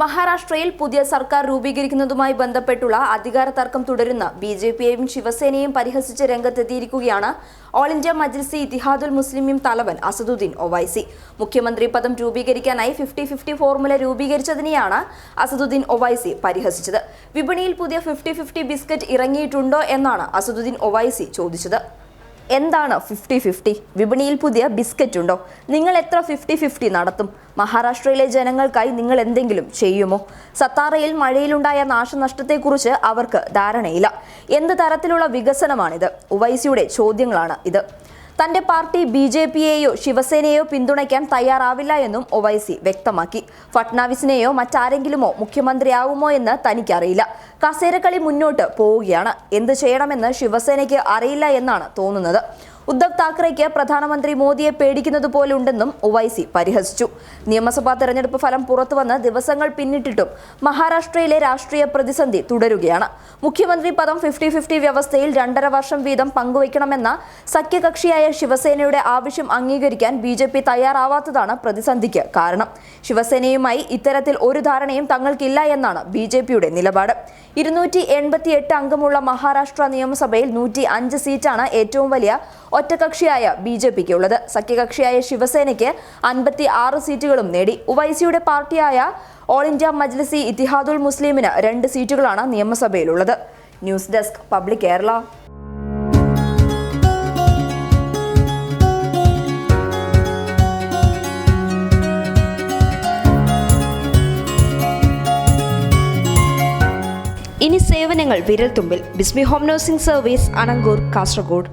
മഹാരാഷ്ട്രയിൽ പുതിയ സർക്കാർ രൂപീകരിക്കുന്നതുമായി ബന്ധപ്പെട്ടുള്ള അധികാര തർക്കം തുടരുന്ന ബി ജെ പിയെയും ശിവസേനയും പരിഹസിച്ച് രംഗത്തെത്തിയിരിക്കുകയാണ് ഓൾ ഇന്ത്യ മജ്ലിസി ഇത്തിഹാദുൽ മുസ്ലിമീം തലവൻ അസദുദ്ദീൻ ഒവൈസി. മുഖ്യമന്ത്രി പദം രൂപീകരിക്കാനായി ഫിഫ്റ്റി ഫിഫ്റ്റി ഫോർമുല രൂപീകരിച്ചതിനെയാണ് അസദുദ്ദീൻ ഒവൈസി പരിഹസിച്ചത്. വിപണിയിൽ പുതിയ ഫിഫ്റ്റി ഫിഫ്റ്റി ബിസ്ക്കറ്റ് ഇറങ്ങിയിട്ടുണ്ടോ എന്നാണ് അസദുദ്ദീൻ ഒവൈസി ചോദിച്ചത്. എന്താണ് ഫിഫ്റ്റി ഫിഫ്റ്റി വിപണിയിൽ പുതിയ ബിസ്ക്കറ്റ് ഉണ്ടോ? നിങ്ങൾ എത്ര ഫിഫ്റ്റി ഫിഫ്റ്റി നടത്തും? മഹാരാഷ്ട്രയിലെ ജനങ്ങൾക്കായി നിങ്ങൾ എന്തെങ്കിലും ചെയ്യുമോ? സത്താറയിൽ മഴയിലുണ്ടായ നാശനഷ്ടത്തെക്കുറിച്ച് അവർക്ക് ധാരണയില്ല. എന്ത് തരത്തിലുള്ള വികസനമാണിത്? ഉവൈസിയുടെ ചോദ്യങ്ങളാണ് ഇത്. തന്റെ പാർട്ടി ബി ജെ പിയെയോ ശിവസേനയെയോ പിന്തുണയ്ക്കാൻ തയ്യാറാവില്ല എന്നും ഒവൈസി വ്യക്തമാക്കി. ഫട്നാവിസിനെയോ മറ്റാരെങ്കിലുമോ മുഖ്യമന്ത്രിയാവുമോ എന്ന് തനിക്കറിയില്ല. കസേരക്കളി മുന്നോട്ട് പോവുകയാണ്. എന്ത് ചെയ്യണമെന്ന് ശിവസേനയ്ക്ക് അറിയില്ല എന്നാണ് തോന്നുന്നത്. ഉദ്ധവ് താക്കറെയ്ക്ക് പ്രധാനമന്ത്രി മോദിയെ പേടിക്കുന്നത് പോലുണ്ടെന്നും ഒവൈസി പരിഹസിച്ചു. നിയമസഭാ തെരഞ്ഞെടുപ്പ് ഫലം പുറത്തുവന്ന് ദിവസങ്ങൾ പിന്നിട്ടിട്ടും മഹാരാഷ്ട്രയിലെ രാഷ്ട്രീയ പ്രതിസന്ധി തുടരുകയാണ്. മുഖ്യമന്ത്രി പദം ഫിഫ്റ്റി ഫിഫ്റ്റി വ്യവസ്ഥയിൽ രണ്ടര വർഷം വീതം പങ്കുവയ്ക്കണമെന്ന സഖ്യകക്ഷിയായ ശിവസേനയുടെ ആവശ്യം അംഗീകരിക്കാൻ ബി ജെ പി തയ്യാറാവാത്തതാണ് പ്രതിസന്ധിക്ക് കാരണം. ശിവസേനയുമായി ഇത്തരത്തിൽ ഒരു ധാരണയും തങ്ങൾക്കില്ല എന്നാണ് ബി ജെ പിയുടെ നിലപാട്. ഇരുന്നൂറ്റി എൺപത്തി എട്ട് അംഗമുള്ള മഹാരാഷ്ട്ര നിയമസഭയിൽ നൂറ്റി അഞ്ച് സീറ്റാണ് ഏറ്റവും വലിയ ഒറ്റകക്ഷിയായ ബി ജെ പിക്ക് ഉള്ളത് സഖ്യകക്ഷിയായ ശിവസേനയ്ക്ക് അൻപത്തി ആറ് സീറ്റുകളും നേടി. ഉവൈസിയുടെ പാർട്ടിയായ ഓൾ ഇന്ത്യ മജ്ലിസി ഇത്തിഹാദുൽ മുസ്ലിമിന് രണ്ട് സീറ്റുകളാണ് നിയമസഭയിലുള്ളത്. News desk public Kerala. ഇനി സേവനങ്ങൾ വിരൽത്തുമ്പിൽ. Bismi home nursing service Anangoor Kasaragod.